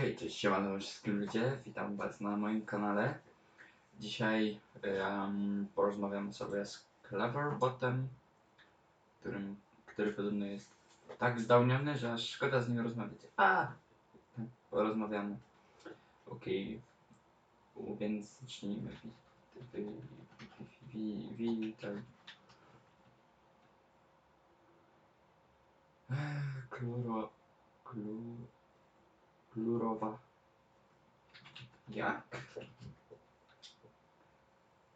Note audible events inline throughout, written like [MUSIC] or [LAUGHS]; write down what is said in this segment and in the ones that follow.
Hej, cześć, siemano wszystkim ludzie, witam was na moim kanale. Dzisiaj um, porozmawiam sobie z Cleverbotem, którym, który podobno jest tak zdałniony, że aż szkoda z nim rozmawiać. A, porozmawiamy. Okej, okay. więc zacznijmy. Wi- wi- wi-. Ech, Klurowa. Jak?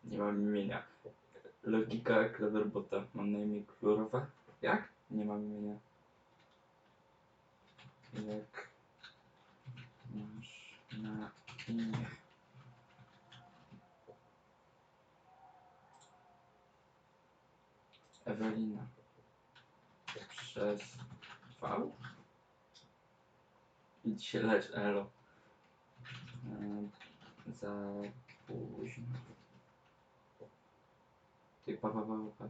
Nie mam imienia. Logika Cleverbota. Mam na imię Klurowa. Jak? Nie mam imienia. Jak masz na imię? Ewelina. Przez V? Idź się lecz, elo. Eee, za późno. Ty, pa, pa, pa, pa.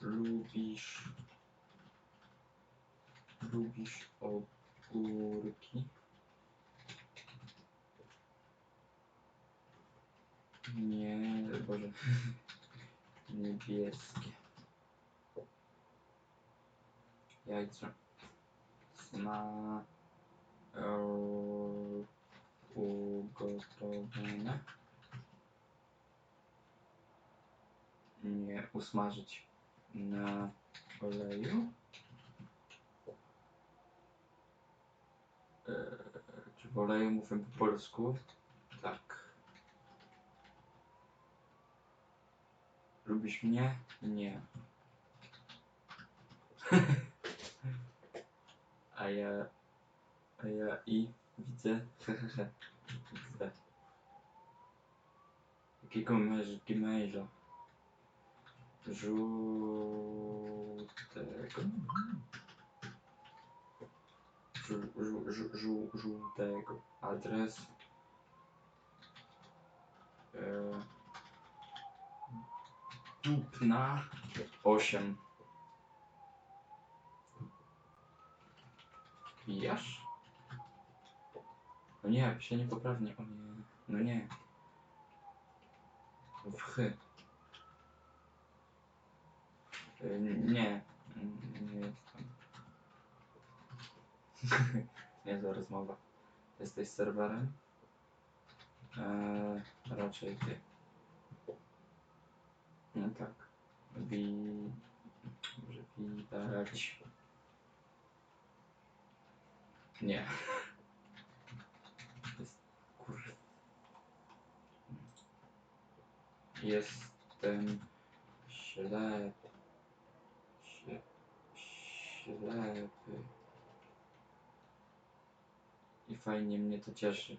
Lubisz... Lubisz ogórki? Nie, Boże. Niebieskie. Jajce. Sma... Ugotowane. Nie, usmażyć na oleju. Eee, czy w oleju mówię po polsku? Tak. Lubisz mnie? Nie. A ja... A ja i widzę... Widzę. [LAUGHS] Jakiego masz gmaila? Żółtego. Żół, żół, żół, żół, żółtego. Adres. E, Dupna 8. Wbijasz? No nie, się niepoprawnie. O nie. No nie. W chy. Y, Nie. Nie jestem. Niezła [LAUGHS] rozmowa. Jesteś serwerem? Eee, raczej ty. No tak. Wi... Może widać. Nie. Jest... Kur... Jestem ślepy. Śle... Ślepy. I fajnie mnie to cieszy.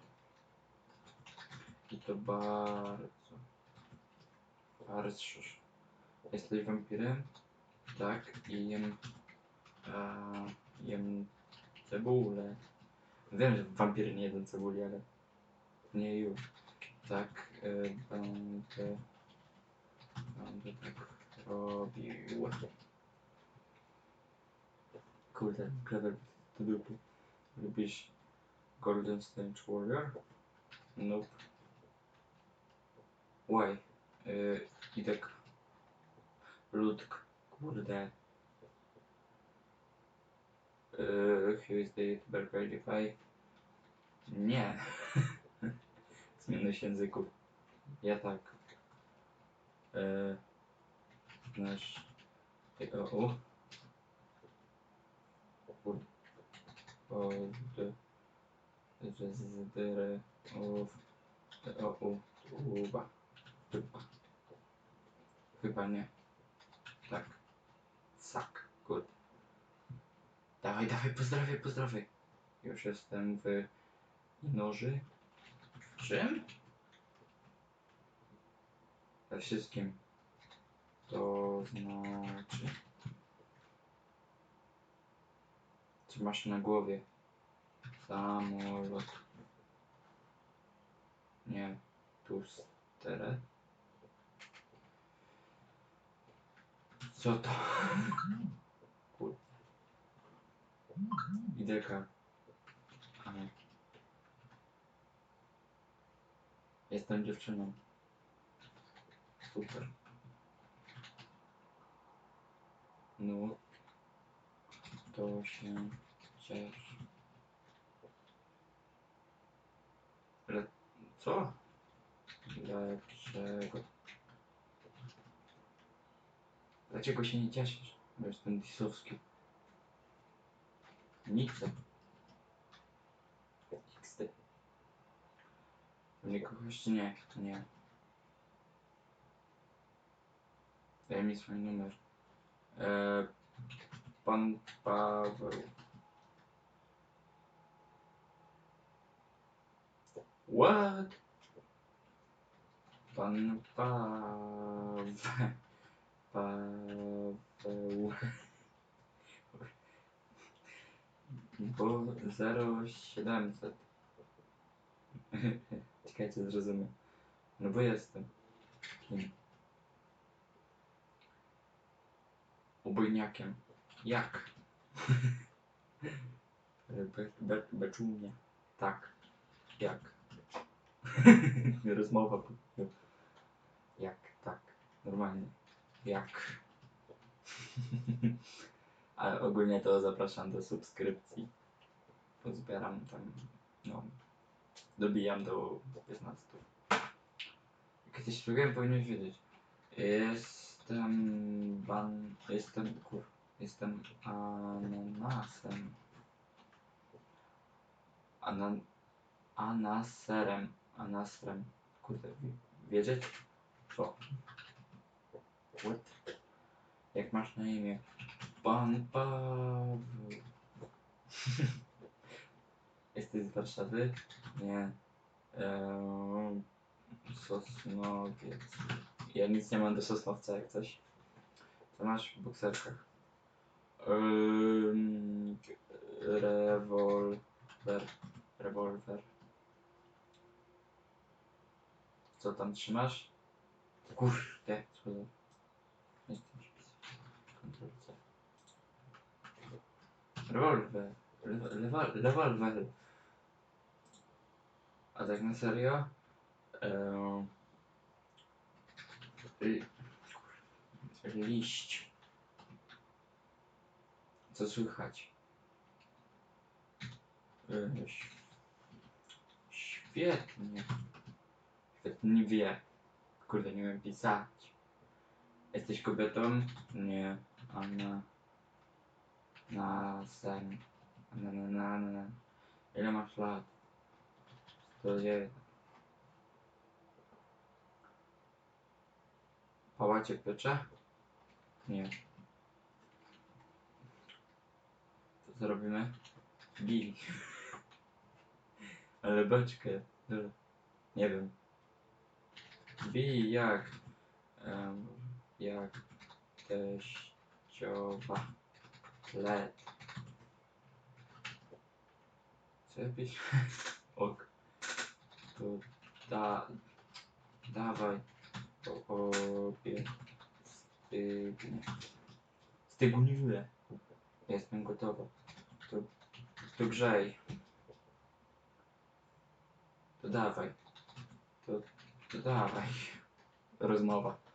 I to bardzo. Bardzo. Jesteś wampirem? Tak, i jem. A, jem cebulę. Wiem, że wampiry nie jedzą cebuli, ale nie już. Tak, y, będę. Będę tak robił. Kurde, clever to dupy. Lubisz Golden Stage Warrior? Nope. Why? Yy, I tak. Ludk. Kurde. Yy, YouTuber Verify? Nie. Zmienność języków. Ja tak. Yy, znasz. Ty, o, o. Pod. Pod. Że z. Uf. O, u. Chyba. Nie. Tak. Sak. Good. Dawaj, dawaj, pozdrawiaj, pozdrawiaj. Już jestem w noży. W czym? We wszystkim. To znaczy... Co masz na głowie? Samolot. Nie. Tu sterę. Co to? Kur... Aha. Jestem dziewczyną. Super. No. To się cieszy. Ale co? Dlaczego? Dlaczego się nie cieszysz? Bo jestem disowski. Nie chcę. XD. Nie kogoś nie? To nie. Daj mi swój numer. E, pan Paweł. What? Pan Paweł. Paweł. [LAUGHS] Bo 0700. [LAUGHS] Czekajcie, zrozumiem. No bo jestem. Kim? Obojniakiem. Jak? [LAUGHS] Be, be, beczułnia. Tak. Jak? Rozmowa. Jak? Tak. Normalnie. Jak? Ale ogólnie to zapraszam do subskrypcji. Pozbieram tam, no, dobijam do 15. Kiedyś szukałem, powinieneś wiedzieć. Jestem ban... Jestem... Kur... Jestem ananasem. Anan... Anaserem. Anasrem. Kurde, wi- wiedzieć? Co? What? Jak masz na imię? Pan Paweł. [LAUGHS] Jesteś z Warszawy? Nie. Eee, Sosnowiec. Ja nic nie mam do Sosnowca jak coś. Co masz w bokserkach? Eee, rewolwer. Rewolwer. Co tam trzymasz? Kurde, co Jestem Ctrl C. Rewolwer. Rewolwer. A tak na serio? Eee, li- liść. Co słychać? Eee, Świetnie. Świetnie wie. Kurde, nie wiem pisać. Jesteś kobietą? Nie. Anna. Na sen. Na, na, na, na. Ile masz lat? 101. Pałacie piecze? Nie. Co zrobimy? Bij. [LAUGHS] Ale beczkę. Nie wiem. Bij jak? Em, jak teściowa. Ja piszę? [LAUGHS] Ok. To da... Dawaj. Obie. Stygnie. Stygniuję. Jestem gotowa. To, to grzej. To dawaj. To, to dawaj. Rozmowa.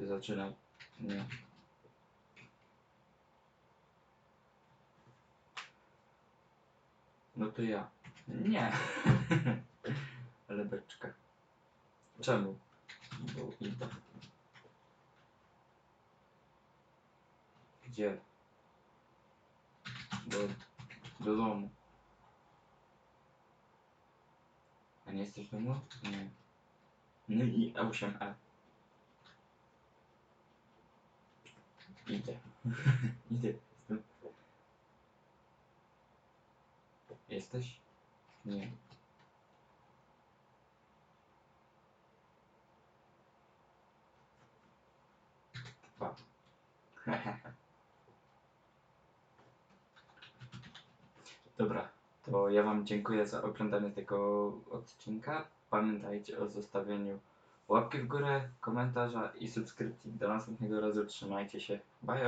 Ty zaczynaj. Nie. No to ja. Nie. [LAUGHS] Ale beczka. Czemu? Bo idę. Gdzie? Do, do domu. A nie jesteś w domu? Nie. No i E8E. Idę. Idę. Jestem. Jesteś? Nie. Dwa. [LAUGHS] Dobra, to ja Wam dziękuję za oglądanie tego odcinka. Pamiętajcie o zostawieniu łapki w górę, komentarza i subskrypcji. Do następnego razu, trzymajcie się. Bye!